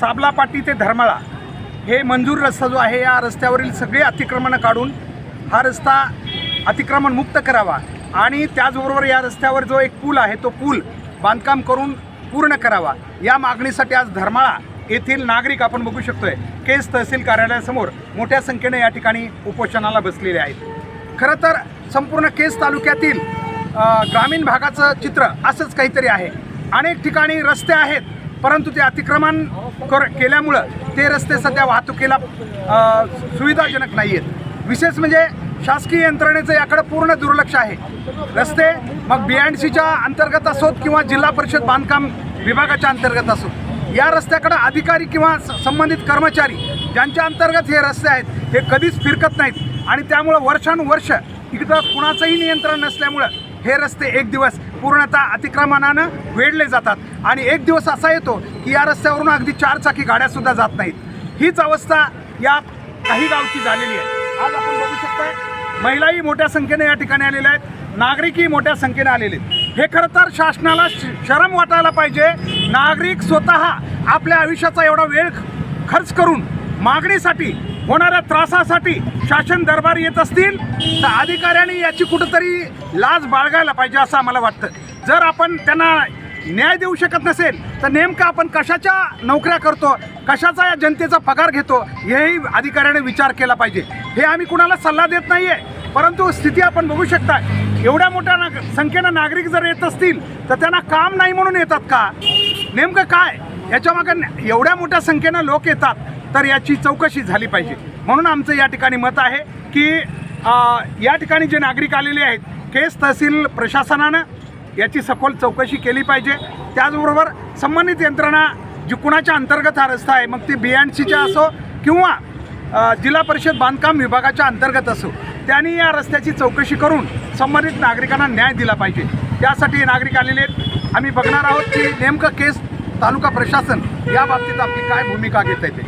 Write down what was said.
साबला पाटी ते धर्माळा. हे मंजूर रस्ता जो आहे या रस्त्यावरील सगळे अतिक्रमणं काढून हा रस्ता अतिक्रमण मुक्त करावा. आणि त्याचबरोबर या रस्त्यावर जो एक पूल आहे तो पूल बांधकाम करून पूर्ण करावा. या मागणीसाठी आज धर्माळा येथील नागरिक आपण बघू शकतोय. केस तहसील कार्यालयासमोर मोठ्या संख्येने या ठिकाणी उपोषणाला बसलेले आहेत. खरं तर संपूर्ण केस तालुक्यातील ग्रामीण भागाचं चित्र असंच काहीतरी आहे. अनेक ठिकाणी रस्ते आहेत परंतु ते अतिक्रमण कर केल्यामुळं ते रस्ते सध्या वाहतुकीला सुविधाजनक नाही आहेत विशेष म्हणजे शासकीय यंत्रणेचं याकडे पूर्ण दुर्लक्ष आहे. रस्ते मग बी अँड सीच्या अंतर्गत असोत किंवा जिल्हा परिषद बांधकाम विभागाच्या अंतर्गत असोत. या रस्त्याकडे अधिकारी किंवा स- संबंधित कर्मचारी ज्यांच्या अंतर्गत हे रस्ते आहेत हे कधीच फिरकत नाहीत. आणि त्यामुळं वर्षानुवर्ष इकडं कुणाचंही नियंत्रण नसल्यामुळं हे रस्ते एक दिवस पूर्णतः अतिक्रमणानं वेढले जातात. आणि एक दिवस असा येतो की या रस्त्यावरून अगदी चारचाकी गाड्यासुद्धा जात नाहीत. हीच अवस्था या काही गावची झालेली आहे. आज आपण बघू शकताय महिलाही मोठ्या संख्येने या ठिकाणी आलेल्या आहेत नागरिकही मोठ्या संख्येने आलेले आहेत. हे खरं तर शासनाला श- शरम वाटायला पाहिजे. नागरिक स्वतः आपल्या आयुष्याचा एवढा वेळ खर्च करून मागणीसाठी होणाऱ्या त्रासासाठी शासन दरबार येत असतील तर अधिकाऱ्यांनी याची कुठंतरी लाज बाळगायला पाहिजे असं आम्हाला वाटतं. जर आपण त्यांना न्याय देऊ शकत नसेल तर नेमकं आपण कशाच्या नोकऱ्या करतो कशाचा या जनतेचा पगार घेतो हेही अधिकाऱ्याने विचार केला पाहिजे. हे आम्ही कुणाला सल्ला देत नाही आहे परंतु स्थिती आपण बघू शकता. एवढ्या मोठ्या नाग संख्येनं नागरिक जर येत असतील तर त्यांना काम नाही म्हणून येतात का? नेमकं काय? याच्यामागं एवढ्या मोठ्या संख्येनं लोक येतात तर याची चौकशी झाली पाहिजे. म्हणून आमचं या ठिकाणी मत आहे की या ठिकाणी जे नागरिक आलेले आहेत केस तहसील प्रशासनानं याची सखोल चौकशी केली पाहिजे. त्याचबरोबर संबंधित यंत्रणा जी कुणाच्या अंतर्गत हा रस्ता आहे मग ती बी अँड सीच्या असो किंवा जिल्हा परिषद बांधकाम विभागाच्या अंतर्गत असो त्यांनी या रस्त्याची चौकशी करून संबंधित नागरिकांना न्याय दिला पाहिजे. त्यासाठी नागरिक आलेले आहेत. आम्ही बघणार आहोत की नेमकं केस तालुका प्रशासन या बाबतीत आपली काय भूमिका घेता येते